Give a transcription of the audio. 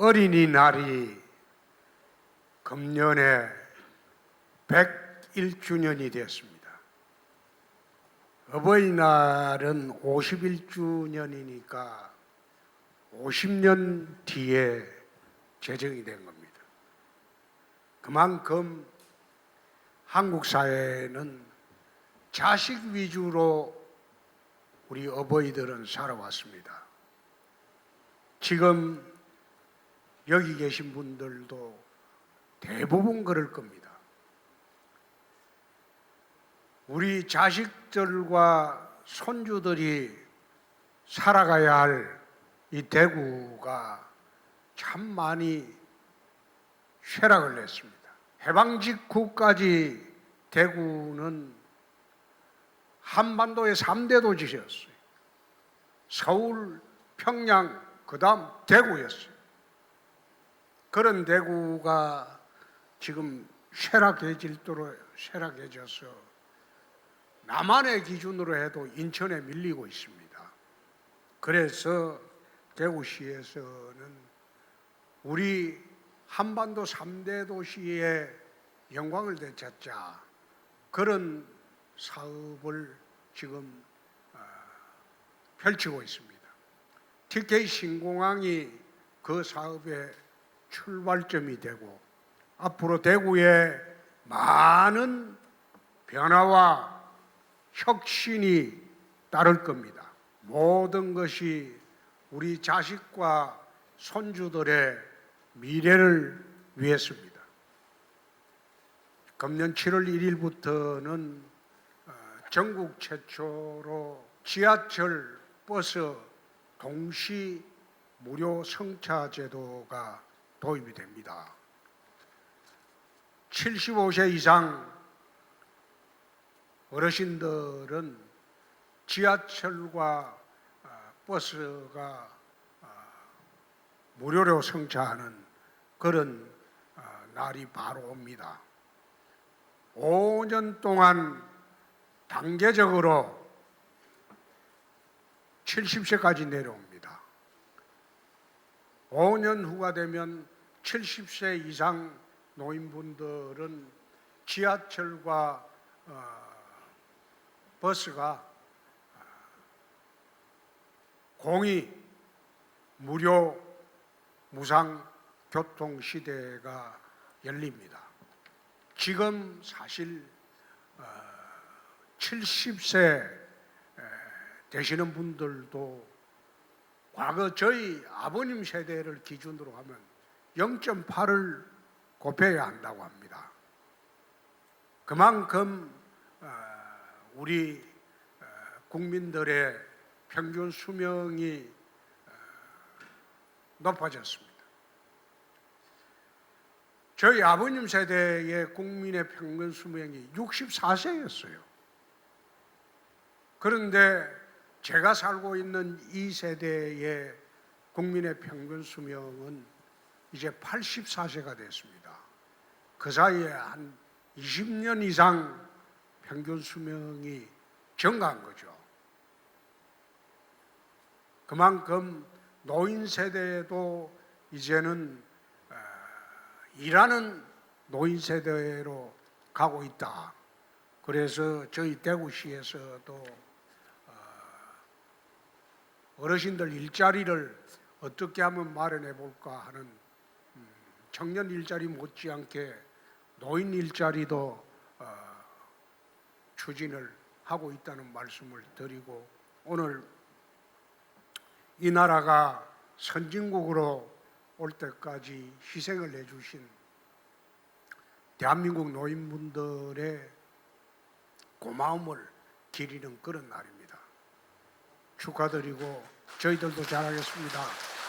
어린이날이 금년에 101주년이 되었습니다. 어버이날은 51주년이니까 50년 뒤에 제정이 된 겁니다. 그만큼 한국 사회는 자식 위주로 우리 어버이들은 살아왔습니다. 지금 여기 계신 분들도 대부분 그럴 겁니다. 우리 자식들과 손주들이 살아가야 할 이 대구가 참 많이 쇠락을 했습니다. 해방 직후까지 대구는 한반도의 3대 도시였어요. 서울, 평양, 그 다음 대구였어요. 그런 대구가 지금 쇠락해질 도로 쇠락해져서 남한의 기준으로 해도 인천에 밀리고 있습니다. 그래서 대구시에서는 우리 한반도 3대 도시의 영광을 되찾자 그런 사업을 지금 어, 펼치고 있습니다. TK 신공항이 그 사업의 출발점이 되고 앞으로 대구에 많은 변화와 혁신이 따를 겁니다. 모든 것이 우리 자식과 손주들의 미래를 위했습니다. 금년 7월 1일부터는 어, 전국 최초로 지하철 버스 동시 무료 승차 제도가 도입이 됩니다. 75세 이상 어르신들은 지하철과 어, 버스가 어, 무료로 승차하는 그런 어, 날이 바로 옵니다. 5년 동안 단계적으로 70세까지 내려옵니다. 5년 후가 되면 70세 이상 노인분들은 지하철과 어, 버스가 어, 공이 무료 무상 교통 시대가 열립니다. 지금 사실 70세 되시는 분들도 과거 저희 아버님 세대를 기준으로 하면 0.8을 곱해야 한다고 합니다. 그만큼 어, 우리 어, 국민들의 평균 수명이 어, 높아졌습니다. 저희 아버님 세대의 국민의 평균 수명이 64세였어요. 그런데 제가 살고 있는 이 세대의 국민의 평균 수명은 이제 84세가 됐습니다. 그 사이에 한 20년 이상 평균 수명이 증가한 거죠. 그만큼 노인 세대도 이제는 어, 일하는 노인 세대로 가고 있다. 그래서 저희 대구시에서도 어르신들 일자리를 어떻게 하면 마련해 볼까 하는 음, 청년 일자리 못지않게 노인 일자리도 어, 추진을 하고 있다는 말씀을 드리고 오늘 이 나라가 선진국으로 올 때까지 희생을 해주신 대한민국 노인분들의 고마움을 기리는 그런 날입니다. 축하드리고 저희들도 잘하겠습니다.